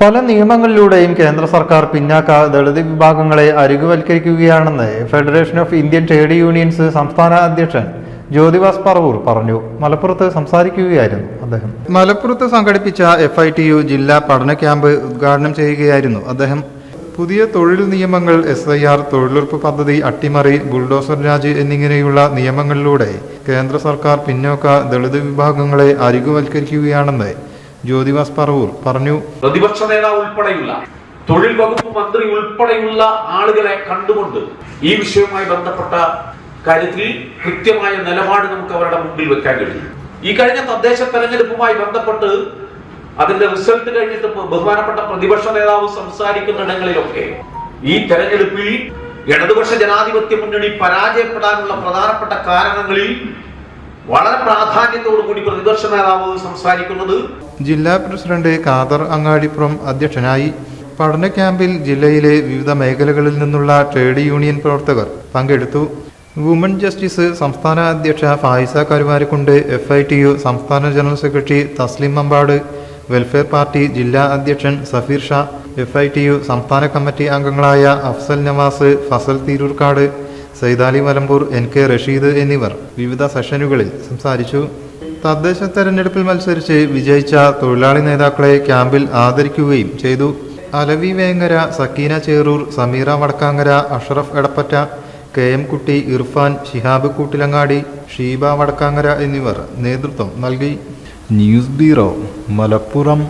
പല നിയമങ്ങളിലൂടെയും കേന്ദ്ര സർക്കാർ പിന്നാക്ക ദളിത് വിഭാഗങ്ങളെ അരികുവൽക്കരിക്കുകയാണെന്ന് federation of Indian trade unions സംസ്ഥാന അധ്യക്ഷൻ ജ്യോതിവാസ് പറവൂർ പറഞ്ഞു. മലപ്പുറത്ത് സംസാരിക്കുകയായിരുന്നു അദ്ദേഹം. മലപ്പുറത്ത് സംഘടിപ്പിച്ച എഫ് ഐ ടി യു ജില്ലാ പഠന ക്യാമ്പ് ഉദ്ഘാടനം ചെയ്യുകയായിരുന്നു അദ്ദേഹം. പുതിയ തൊഴിൽ നിയമങ്ങൾ എസ് ഐ ആർ തൊഴിലുറപ്പ് പദ്ധതി അട്ടിമറി ബുൾഡോസർ രാജ് എന്നിങ്ങനെയുള്ള നിയമങ്ങളിലൂടെ കേന്ദ്ര സർക്കാർ പിന്നോക്ക ദളിത് വിഭാഗങ്ങളെ അരികുവൽക്കരിക്കുകയാണെന്ന് ജ്യോതിവാസ് പറവൂർ പറഞ്ഞു. പ്രതിപക്ഷ നേതാവ് ഉൾപ്പെടെയുള്ള തൊഴിൽ വകുപ്പ് മന്ത്രി ഉൾപ്പെടെയുള്ള ആളുകളെ കണ്ടുകൊണ്ട് ഈ വിഷയവുമായി ബന്ധപ്പെട്ട കാര്യത്തിൽ കൃത്യമായ നിലപാട് നമുക്ക് അവരുടെ മുമ്പിൽ വെക്കാൻ കഴിയും. ഈ കഴിഞ്ഞ തദ്ദേശ തെരഞ്ഞെടുപ്പുമായി ബന്ധപ്പെട്ട് അതിന്റെ റിസൾട്ട് കഴിഞ്ഞിട്ട് ബഹുമാനപ്പെട്ട പ്രതിപക്ഷ നേതാവ് സംസാരിക്കുന്നിടങ്ങളിലൊക്കെ ഈ തെരഞ്ഞെടുപ്പിൽ ഇടതുപക്ഷ ജനാധിപത്യ മുന്നണി പരാജയപ്പെടാനുള്ള പ്രധാനപ്പെട്ട കാരണങ്ങളിൽ വളരെ പ്രാധാന്യത്തോടു കൂടി പ്രതിപക്ഷ നേതാവ് സംസാരിക്കുന്നത് ജില്ലാ പ്രസിഡന്റ് കാദർ അങ്ങാടിപ്പുറം അധ്യക്ഷനായി പഠന ക്യാമ്പിൽ ജില്ലയിലെ വിവിധ മേഖലകളിൽ നിന്നുള്ള ട്രേഡ് യൂണിയൻ പ്രവർത്തകർ പങ്കെടുത്തു. വുമൺ ജസ്റ്റിസ് സംസ്ഥാന അധ്യക്ഷ Fayisa Karuvarakundu F I T U സംസ്ഥാന general secretary Thaslim Ambad welfare party ജില്ലാ അധ്യക്ഷൻ Safeer Shah F I T U സംസ്ഥാന കമ്മിറ്റി അംഗങ്ങളായ അഫ്സൽ നവാസ് ഫസൽ തിരൂർക്കാട് സൈദാലി മലമ്പൂർ എൻ കെ റഷീദ് എന്നിവർ വിവിധ സെഷനുകളിൽ സംസാരിച്ചു. തദ്ദേശ തെരഞ്ഞെടുപ്പിൽ മത്സരിച്ച് വിജയിച്ച തൊഴിലാളി നേതാക്കളെ ക്യാമ്പിൽ ആദരിക്കുകയും ചെയ്തു. അലവി വേങ്ങര സക്കീന ചേറൂർ സമീറ വടക്കാങ്ങര അഷറഫ് എടപ്പറ്റ കെ എം കുട്ടി ഇർഫാൻ ഷിഹാബ് കൂട്ടിലങ്ങാടി ഷീബ വടക്കാങ്ങര എന്നിവർ നേതൃത്വം നൽകി. News bureau Malappuram.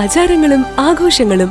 ആചാരങ്ങളും ആഘോഷങ്ങളും